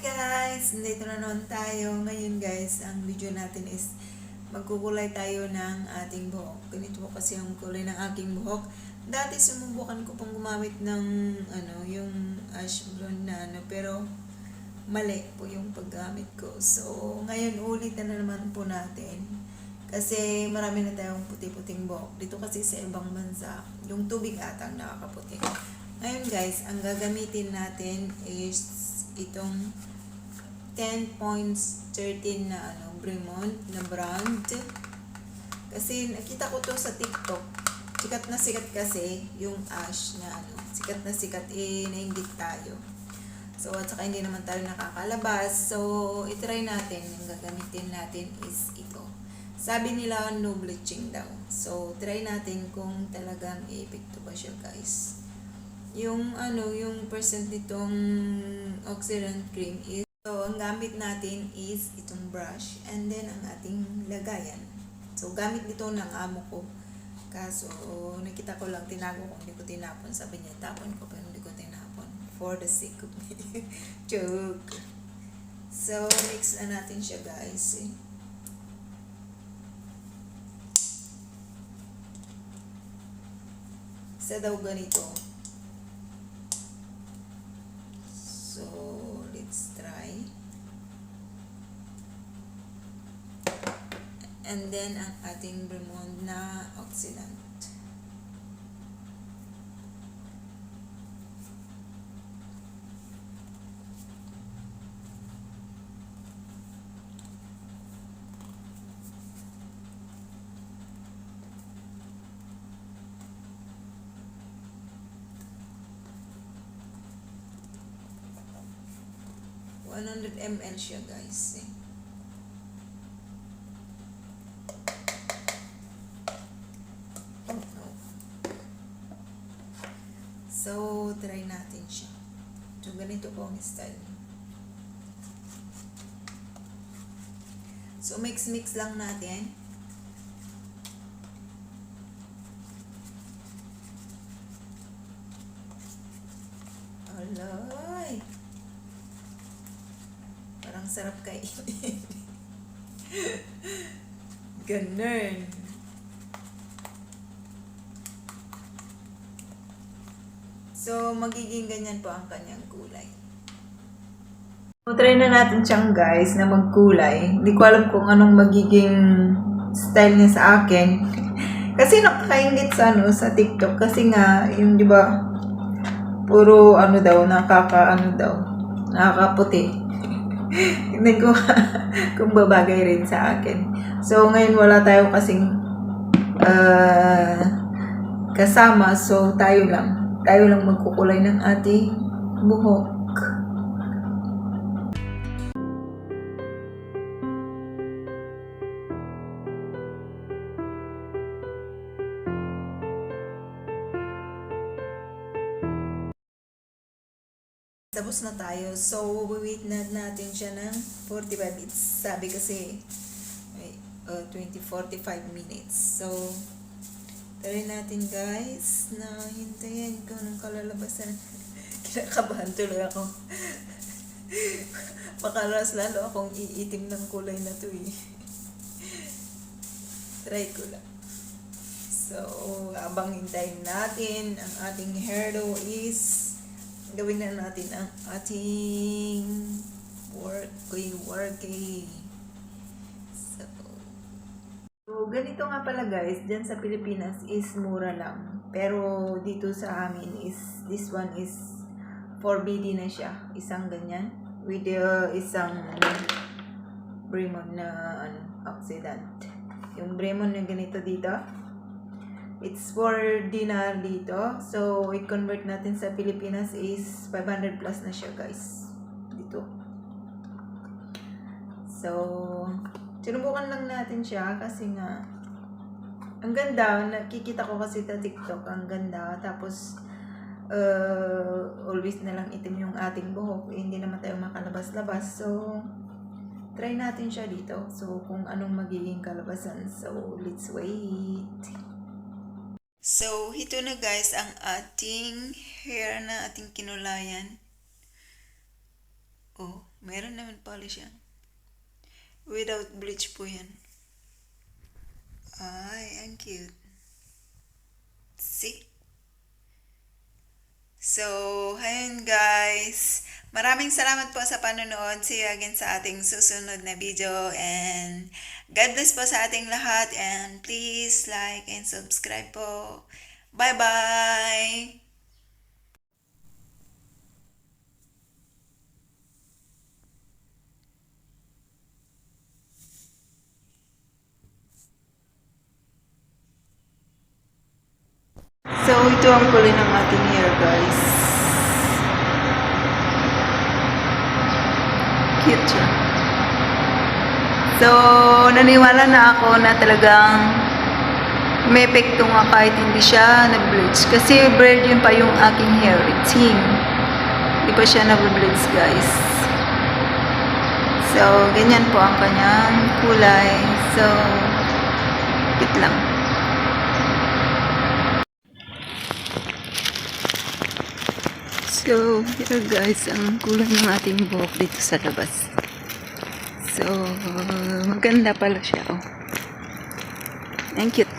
guys, nandito na naman tayo. Ngayon guys, ang video natin is magkukulay tayo ng ating buhok. Ganito po kasi ang kulay ng aking buhok. Dati sumubukan ko pong gumamit ng ano, yung ash blonde na ano, pero mali po yung paggamit ko. So, ngayon ulit na naman po natin. Kasi marami na tayong puti-puting buhok. Dito kasi sa ibang bansa, yung tubig atang nakakaputi. Ngayon guys, ang gagamitin natin is itong 10.13 na ano, Bremont na brand. Kasi nakita ko to sa TikTok. Sikat na sikat kasi yung ash na ano, sikat na sikat eh nainggit tayo. So at saka hindi naman tayo nakakalabas. So itry natin, yung gagamitin natin is ito. Sabi nila no bleaching daw. So try natin kung talagang i-epekto ba siya guys yung ano, yung percent nitong oxidant cream is so ang gamit natin is itong brush and then ang ating lagayan. So gamit nito ng amo ko. Kaso nakita ko lang tinago ko hindi ko tinapon. Sabi niya tapon ko pero hindi ko tinapon for the sake of me. Joke. So mix na natin siya guys. Eh. Sa daw ganito, So, let's try. And then, ang ating Bremond na oxidant. One hundred ml siya guys. Eh. So, try natin siya. So, ganito po ang style. So, mix-mix lang natin. Sarap kainin. Ganun. So, magiging ganyan po ang kanyang kulay. So, try na natin siyang guys na magkulay. Hindi ko alam kung anong magiging style niya sa akin. Kasi nakakaingit sa ano sa TikTok kasi nga yung 'di ba puro ano daw nakaka ano daw nakakaputi. Ko kung babagay rin sa akin. So ngayon wala tayo kasing ah, kasama so tayo lang tayo lang magkukulay ng ating buhok. Tapos na tayo. So, wait na natin siya ng 45 minutes. Sabi kasi, uh, 20-45 minutes. So, try natin guys na hintayin ko ng kalalabasan. Kinakabahan tuloy ako. Makalas lalo akong iitim ng kulay na to eh. Try ko lang. So, abang hintayin natin, ang ating hairdo is gawin na natin ang ating work, worky. So, so, ganito nga pala guys, dyan sa Pilipinas is mura lang. Pero dito sa amin is, this one is forbidden na siya. Isang ganyan. With the isang Bremon na ano, oxidant. Yung Bremon na ganito dito, It's for dinar dito. So, i-convert natin sa Pilipinas is 500 plus na siya, guys. Dito. So, sinubukan lang natin siya kasi nga ang ganda. Nakikita ko kasi sa TikTok. Ang ganda. Tapos, uh, always na lang itim yung ating buhok. Eh, hindi naman tayo makalabas-labas. So, try natin siya dito. So, kung anong magiging kalabasan. So, let's wait. So, ito na guys ang ating hair na ating kinulayan. Oh, Meron naman polish yan. Without bleach po yan. Ay, ang cute. See? So, ayun guys. Maraming salamat po sa panonood. See you again sa ating susunod na video. And God bless po sa ating lahat. And please like and subscribe po. Bye-bye! So, ito ang kulay ng ating hair, guys. Siya. So, naniwala na ako na talagang may epekto nga kahit hindi siya nag-bleach. Kasi virgin pa yung aking hair. It's him. Hindi pa siya nag-bleach, guys. So, ganyan po ang kanyang kulay. So, cute lang. So, here guys, ang kulay ng ating buhok dito sa labas. So, maganda pala siya. Oh. Ang cute.